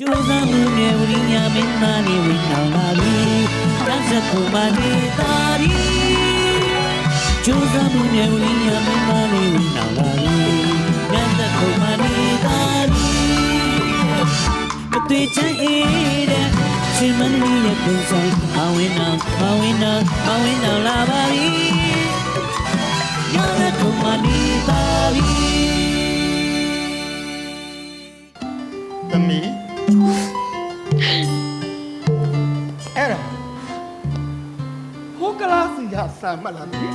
ကျိုးစားမှုနဲ့ဝိညာဉ်မင်းသားနေဝင်နောင်လာပြီတတ်စခုမနေတာရီကျိုးစားမှုနဲ့ဝိညာဉ်မင်းသားနေဝင်နောင်လာပြီတတ်စခုမနေတာရီမတွေ့ချင်အေးတဲ့ရှင်မနီရဲ့ပုံစံမဝင်နောင်မဝင်နောင်မဝင်နောင်လာပါပြီရတဲ့ခုမနေတာရီသမီး အဲ့ဒါဟိုကလာစီရဆာမလားဒီ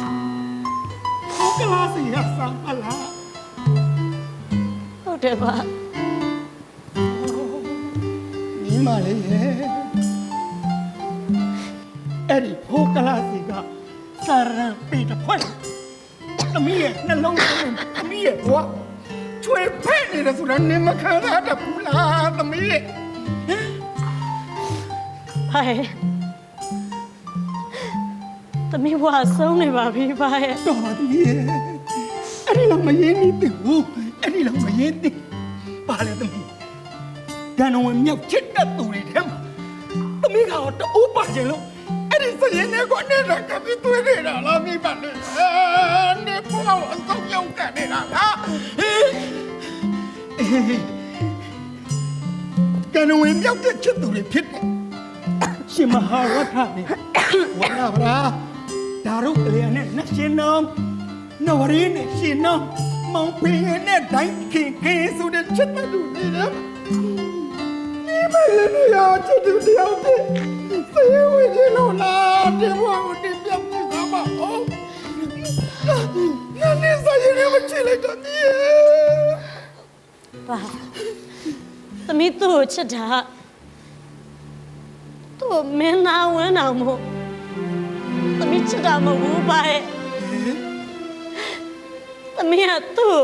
ဟိုကလာစီရဆာမလားဟုတ်တယ်ပါညီမလေးရဲ့အဲ့ဒီဟိုကလာစီကစာရန်ပေတဖွင့်သမီးရဲ့နှလုံးသွင်းသမီးရဲ့ဘဝ ချွေဖဲ့နေတယ်ဆိုတာနင်မခံရတတ်ဘူးလားသမီးရဲ့ပါရဲ့သမီးဘွားဆုံးနေပါပြီပါရဲ့တော်ပါသေးရဲ့အဲ့ဒီတော့မရင်းနေသေးဘူးအဲ့ဒီတော့မရင်းသေးပါလေသမီးကံတော်ဝင်မြောက်ချစ်တဲ့သူတွေထဲမှာသမီးကတော့တူပါခြင်းလို့အဲ့ ဒီစရင်နဲ့ကိုနေတာကပြီးတွေ့နေတာလားမိပါလေနေပေါ်အဆုံးရောက်ကန်နေတာလားဟေးကံတော်ဝင်မြောက်တဲ့ချစ်သူတွေဖြစ်တယ်ရှင်မဟာရထနဲ့ဝါလာဗရာဒါရုပ်ကလေးနဲ့နှရှင်နောင်နဝရီနဲ့ရှင်နောင်မောင်ပင်နဲ့ဒိုင်းခင်ခင်ဆိုတဲ့ချစ်တဲ့လူတွေနဲ့ ဒီမလေးနဲ့ရချစ်သူတယောက်ဖြစ်သေဝေခြင်းလို့လားဒီဘဝကိုတင်ပြပြသမှာအော်နာနေစားရင်မချစ်လိုက်တော့ဒီပါသမီးသူ့ကိုချစ်တာသူ့ကိုမင်းနာဝင်းအောင်မို့သမီးချစ်တာမဟုတ်ဘူးပါရဲ့သမီးကသူ့ကို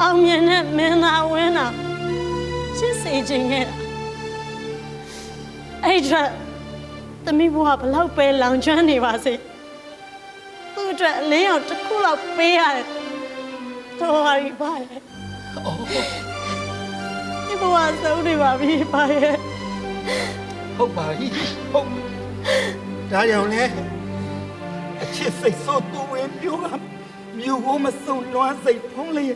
အောင်မြင်တဲ့မင်းနာဝင်းအောင်ချစ်စေခြင်းရဲ့ အဲ့ဒီတော့သမီးဘွားဘလောက်ပဲလောင်ကျွမ်းနေပါစေသူ့အတွက်အလင်းအောင်တစ်ခုလောက်ပေးရတယ်တော်ပါပြီပါရဲ့ဒီဘဝဆုံးနေပါပြီပါရဲ့ဟုတ်ပါပြီဟုတ်ပြီဒါကြောင့်လေအချစ်စိတ်ဆိုးသူဝင်ပြိုးကမြို့ဟိုမစုံလွှမ်းစိတ်ဖုံးလေး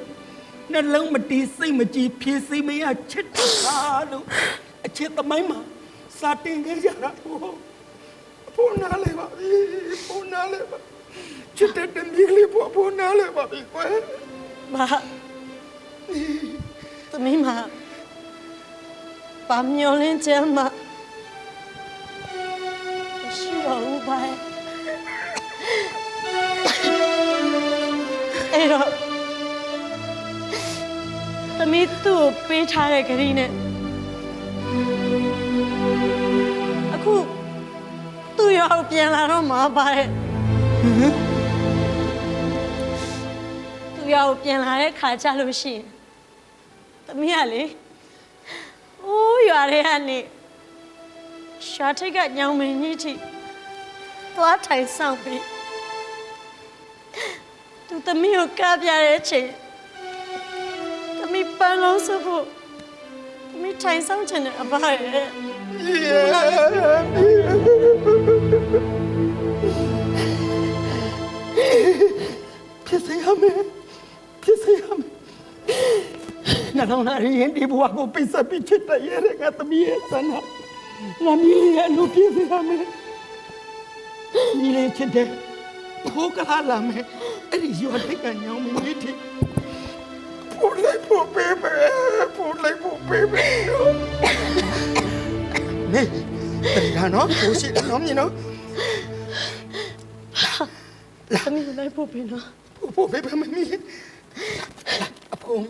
နှလုံးမတီးစိတ်မကြည်ဖြည့်စိတ်မရချစ်တာလို့အချစ်သမိုင်းမှာ စာတင်ခဲ့ကြတာဟုတ်ဖို့နားလေပါပြီဖို့နားလေပါချစ်တဲ့တမီးလေးဖို့ဖို့နားလေပါပြီကွယ်ဘာသမီးမဘာမျောလင်းချမ်းမရှိပါဘူးပါရဲ့အဲ့တော့သမီးသူ့ကိုပေးထားတဲ့ဂရီနဲ့ ရောက်ပြန်လာတော့မှာပါရဲ့သူရောက်ပြန်လာတဲ့ခါကြလို့ရှိရင်သမီးကလေအိုးရွာထဲကနေရှာထိတ်ကညောင်မင်းကြီးထိသွားထိုင်ဆောင်ပြီးသူသမီးကိုကပ်ပြတဲ့အချိန်သမီးပန်းလုံးစဖို့သမီးထိုင်ဆောင်ချင်တဲ့အဘရဲ့ ရမယ်ဖြစ်စေရမယ်နှလုံးသားရင်ဒီဘဝကိုပိတ်ဆက်ပြီးချစ်တဲ့ရဲ့ငါသမီးရဲ့ဆန္ဒငါမီးလေးရဲ့လူဖြစ်စေရမယ်မီးလေးချစ်တဲ့ဘိုးကလာလာမယ်အဲ့ဒီရွာထိတ်ကညောင်းမင်းထိပို့လိုက်ပို့ပေးမယ်ပို့လိုက်ပို့ပေးမယ်နေတရနော်ကိုရှိတယ်နော်မြင်နော်သမီးကိုလို က်ဖို့ပြင်တော့ပို့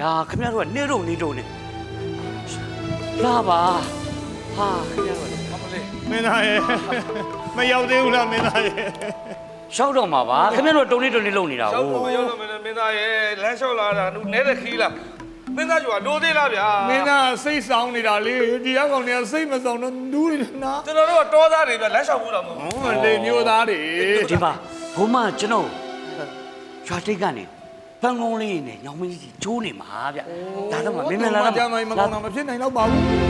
ဗျာခင်ဗျားတို့ကနေတော့နေတော့နေလာပါဟာခင်ဗျားတို့အမလေးမင်းသားရဲ့မရောက်သေးဘူးလားမင်းသားရဲ့ရှောက်တော့မှာပါခင်ဗျားတို့တုံနေတုံနေလုံနေတာရောက်ကိုတော့ရောက်တော့မင်းမင်းသားရဲ့လမ်းလျှောက်လာတာနူနဲတဲ့ခီးလားမင်းသားကျော်ကလိုသေးလားဗျာမင်းသားစိတ်ဆောင်နေတာလေဒီအကောင်တွေကစိတ်မဆောင်တော့ဒူးနေတယ်နော်ကျွန်တော်တို့ကတောသားတွေဗျလမ်းလျှောက်ဖို့တော့မဟုတ်ဘူးဟောလေမျိုးသားတွေဒီမှာဘုမကျွန်တော်ရွာတိတ်ကနေ ပန်းကုန်းလေးနဲ့ညောင်မင်းကြီးချိုးနေမှာဗျဒါတော့မှမင်းမလာတော့ကြမ်းမကောင်းတော့မဖြစ်နိုင်တော့ပါဘူးဘု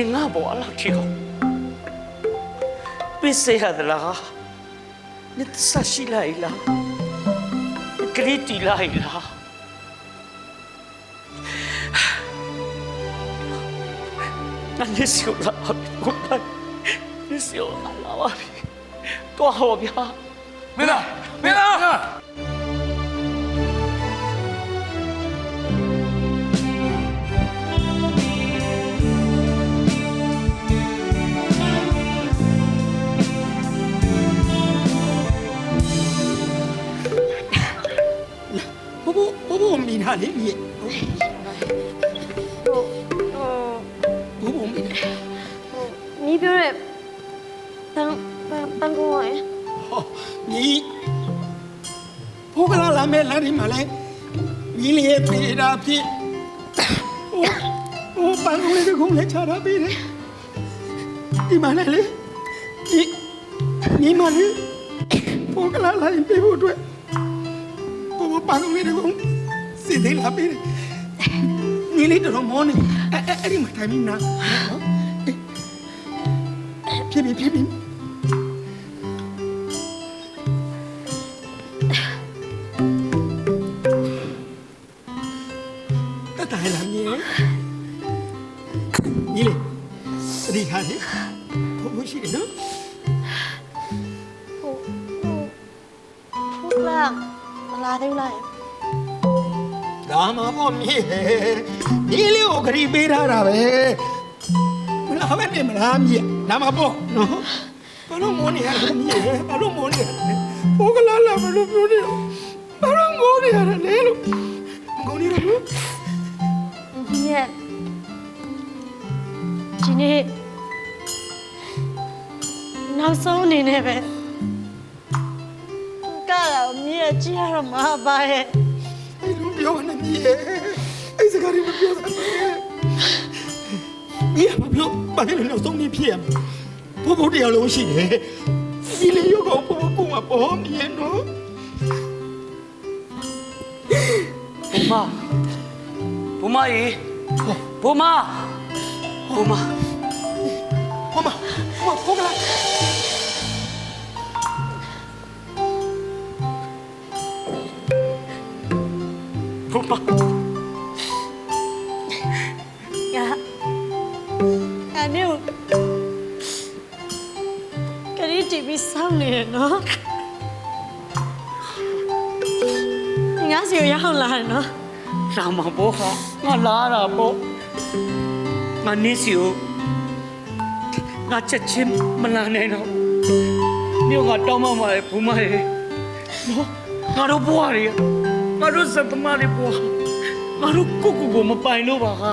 နေငါဘောအလောက်ချီကိုပစ်စေရသလားနေသရှိလိုက်လားဂရီတီလိုက်လားငါနေစီလာဘုမနေစီလာပါပြီတော့ဟောဗျာမင်းသားမ ဘိုးဘိုးဘိုးမိနာလေးမြေဟိုဟိုဘိုးဘိုးမိနာနီးပြောတဲ့ပန်းပန်းပန်းကောရယ်ဟောညီဘိုးကလာလာမဲ့လမ်းဒီမှာလဲညီလေးရဲ့ပြေတာဖြစ်ဟိုဟိုပန်းကုန်းလေးကခုံးလေးချတာပြီးတယ်ဒီမှာလဲလေညီညီမလေးဘိုးကလာလာရင်ပြေဖို့အတွက်ဘိုးဘိုးပန်းကုန်းလေးကခုံး စီသေးလာပြီးတယ်ညီလေးတော်တော်မောနေအဲ့အဲ့အဲ့ဒီမှာထိုင်ပြီးနာနော်အေးဖြစ်ပြီဖြစ်ပြီ နေမလားမြေဒါမှပေါ့နော်ဘာလို့မောနေရလဲမြေဘာလို့မောနေရလဲဘိုးကလာလာဘယ်လိုပြောနေလဲဘာလို့မောနေရလဲလို့မကောင်းနေတော့ဘူးဒီရက်ဒီနေ့နောက်ဆုံးအနေနဲ့ပဲကာလာမြေကြည့်ရတော့မပါရဲ့အဲ့လိုပြောနေမြေအဲ့စကားတွေမပြောစမ်းမြေမပြော ဘာလို့လဲဆုံးနေဖြစ်ရမှာဘိုးဘိုးတရားလုံးရှိတယ်ညီလေးရောကောဘိုးဘိုးကပေါ်မြေနော်ဘုမဘုမရေဘုမဘုမဟောမဟောဖောကလာဘုမ တီဗီစောင်းနေရနော်ငါစီကိုရောက်လာတယ်နော်လာမှာပေါ့ဟာငါလာတာပေါ့ငါနေစီကိုငါချက်ချင်းမလာနိုင်တော့မြို့ကတောင်းမှမှာလေဘုမရေနော်ငါတို့ဘွားတွေငါတို့စက်သမားတွေဘွားငါတို့ကိုကိုကိုမပိုင်လို့ပါဟာ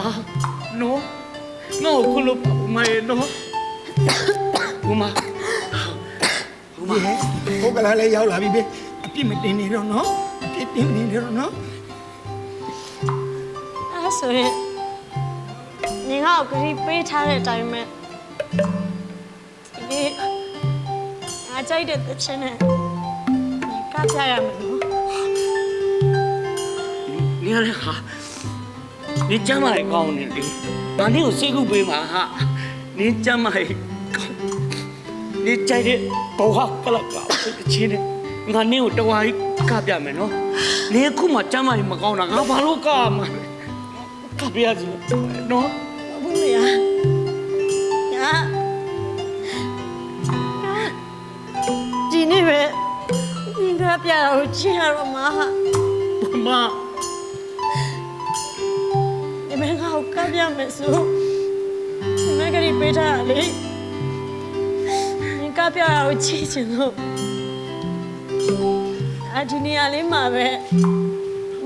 နော်ငါ့ကိုခုလို့ပါဘုမရေနော်ဘုမဘု မဟိုကလာလည်းရောက်လာပြီပဲအပြစ်မတင်နေတော့နော်အပြစ်တင်နေတော့နော်အဲ့ဆိုရင်ညီငါ့ကိုဂရီပေးထားတဲ့အတိုင်းပဲဒီငါကြိုက်တဲ့တခြင်းနဲ့ကပ်ပြရမယ်နော်နေရလေဟာနေကြမ်းမရကောင်းနေလေ။ဒါနေကိုစိတ်ကူပေးမှာဟာ။နေကြမ်းမရ နေကြိုက်တဲ့ဘဝကလပ်ကတချင်းနဲ့ငါနင်းကိုတဝါကြီးကပြမယ်နော်နင်းခုမှစမ်းမရင်မကောင်းတာငါဘာလို့ကမှာကပြရစီနော်ဘူးလေဟာညာဒီနေ့ပဲဒီကပြတာကိုချင်ရတော့မှာဘမဒီမင်းကကပြမယ်ဆိုဒီမင်းကလေးပေးထားလေ ပြတာကိုကြည့်ချင်လို့အဒီနေရာလေးမှာပဲ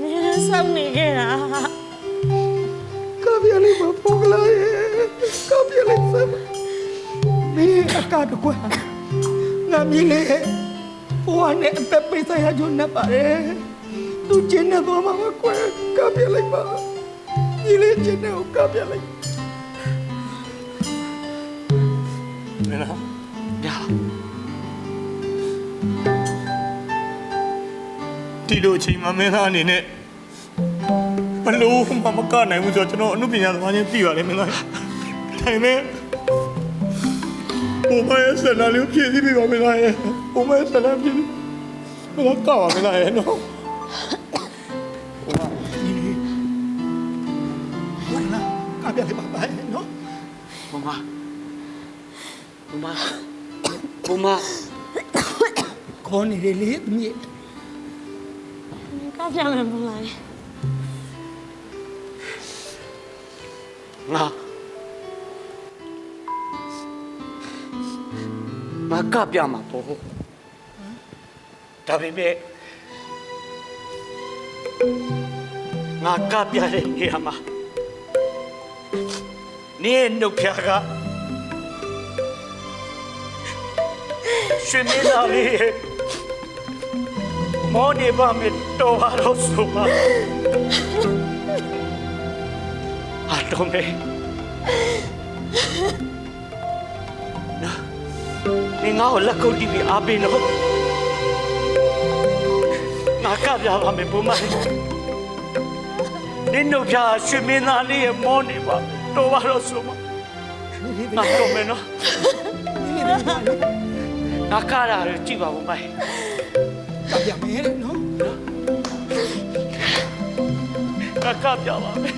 နေရစောင့်နေခဲ့တာကပြလေးမဖုန်ကလာရဲ့ကပြလေးစမ်းမင်းအကားတကွာငါမင်းလေးဘဝနဲ့အသက်ပေးဆိုင်ရကြနေပါတယ်သူကျင်းနေသွားမှာကွယ်ကပြလိုက်ပါညီလေးကျင်းနေကိုကပြလိုက်မင်းလား ဒီလိုအချိန်မှာမင်းသားအနေနဲ့ဘလို့မှမကနိုင်ဘူးဆိုတော့ကျွန်တော်အမှုပညာသမားချင်းသိပါလေမင်းသားဒါပေမဲ့ဘုမရဲ့ဆန္ဒလေးကိုဖြည့်ဆည်းပေးပါမင်းသားရဲ့ဘုမရဲ့ဆန္ဒဖြည့်ဆည်းမင်းသားကောက်ပါမင်းသားရဲ့နော်ဟုတ်လားကပြလိုက်ပါပါနော်ဘုမဘုမဘုမခေါ်နေတယ်လေသမီး ညီကပြမယ်မလားငါငါကပြမှာပေါ့ဒါပေမဲ့ငါကပြတဲ့နေရာမှာနေရဲ့နှုတ်ဖျားကရှင်နေလာလေ မောနေပါမယ်တော်ပါတော့ဆိုပါအတော်မေနော်နေငါ့ကိုလက်ကုပ်တီးပြီးအားပေးလို့ငါကပြပါမယ်ဘုမနင်းတို့ပြရွှေမင်းသားလေးရဲ့မောနေပါတော်ပါတော့ဆိုပါငါတော်မယ်နော်ငါကတာရကြည့်ပါဦးမိုင် ကပြမယ်နော်ငါကပြပါမယ်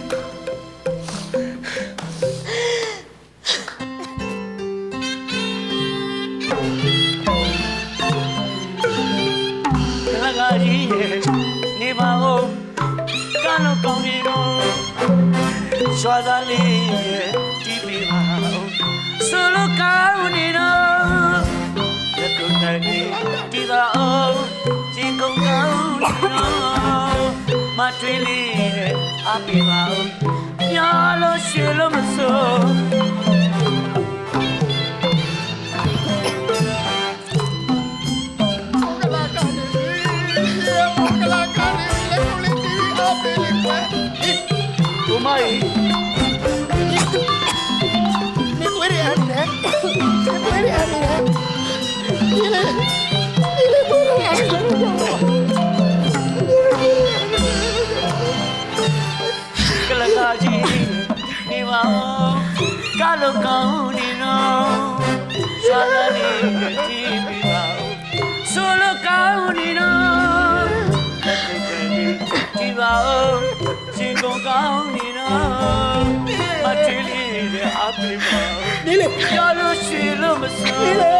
ကလကကြီးရဲ့နေပါဦးကံလို့ကောင်းနေတော့ရွာသားလေးရဲ့တီးပြီးပါဦးဆိုလိုကောင်းနေတော့ မထွေးလေးရဲ့အပီပါဦးညာလို့ရှေလို့မဆိုး လောကောင်းနေနော်ရှာလာနေကြည့်ပြီးပါဦးဆိုလိုကောင်းနေနော်ကြည့်ပါဦးရှင်ကုန်ကောင်းနေနော်မထီလေးတဲ့အပိပါဦးဒီလေရလို့ရှိလို့မစိုးဘု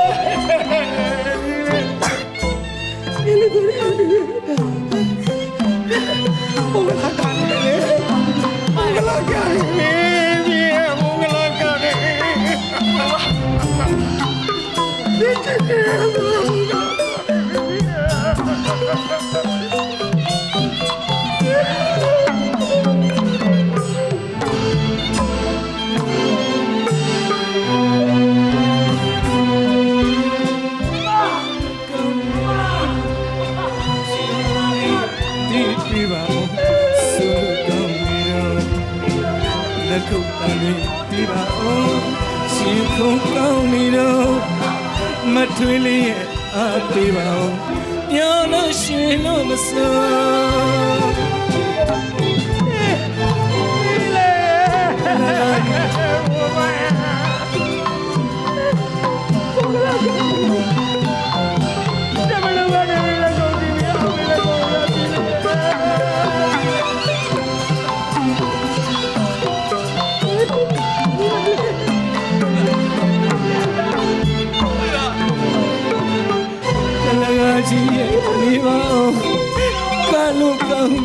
လက်ခုပ်တန်လေးဒီပါဦးရှင်ခုံကောင်းနေတော့မထွေးလေးရဲ့အားပေးပါဦးပြောလို့ရှင်လို့မစိုး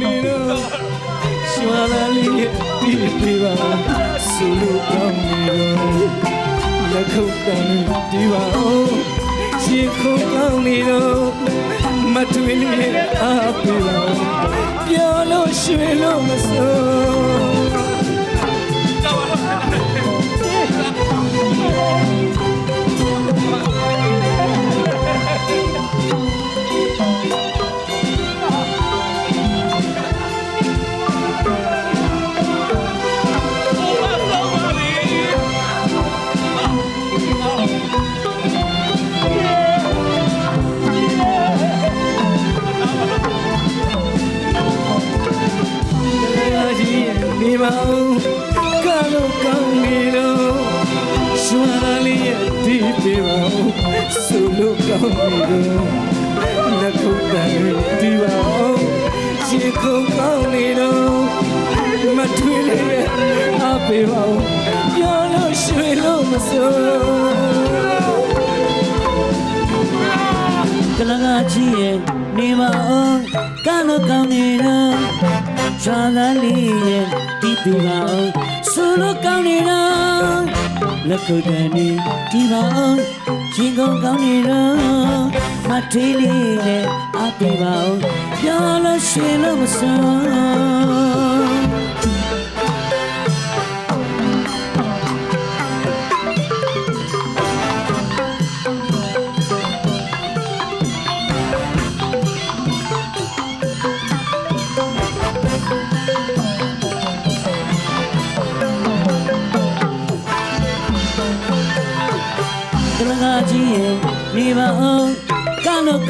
နေတော့ရွှာလာလေးရဲ့ဒီဒီပါဆူလို့ကောင်းနေတော့လက်ခုပ်တန်းဒီပါအောင်ရှင်ခုန်ကောင်းနေတော့မထွေးလေးရဲ့အားပေးပါပြောလို့ရွှေလို့မစိုး ပေးပါဦးပြောလို့ရွှေလို့မစိုးကလကကြီးရဲ့နေပါအောင်ကလို့ကောင်းနေတော့ချာလာလေးရဲ့ဒီပြပါအောင်ဆူလို့ကောင်းနေတော့လက်ခုပ်တန်းဒီပါအောင်ချင်းကုန်ကောင်းနေတော့မထေးလေးနဲ့အပြပါအောင်ပြောလို့ရှိလို့မဆုံး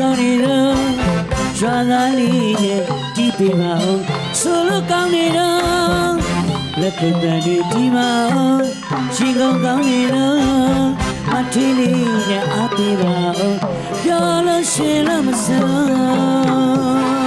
င်းနေတော့ရွာသားလေးရဲ့ဒီပေးပါအောင်ဆိုလို့ကောင်းနေတော့လက်ခုပ်တန်းဒီပါအောင်ရှိကောင်းကောင်းနေတော့မထီးလေးနဲ့အပေးပါအောင်ပြောလို့ရှင်လို့မဆုံး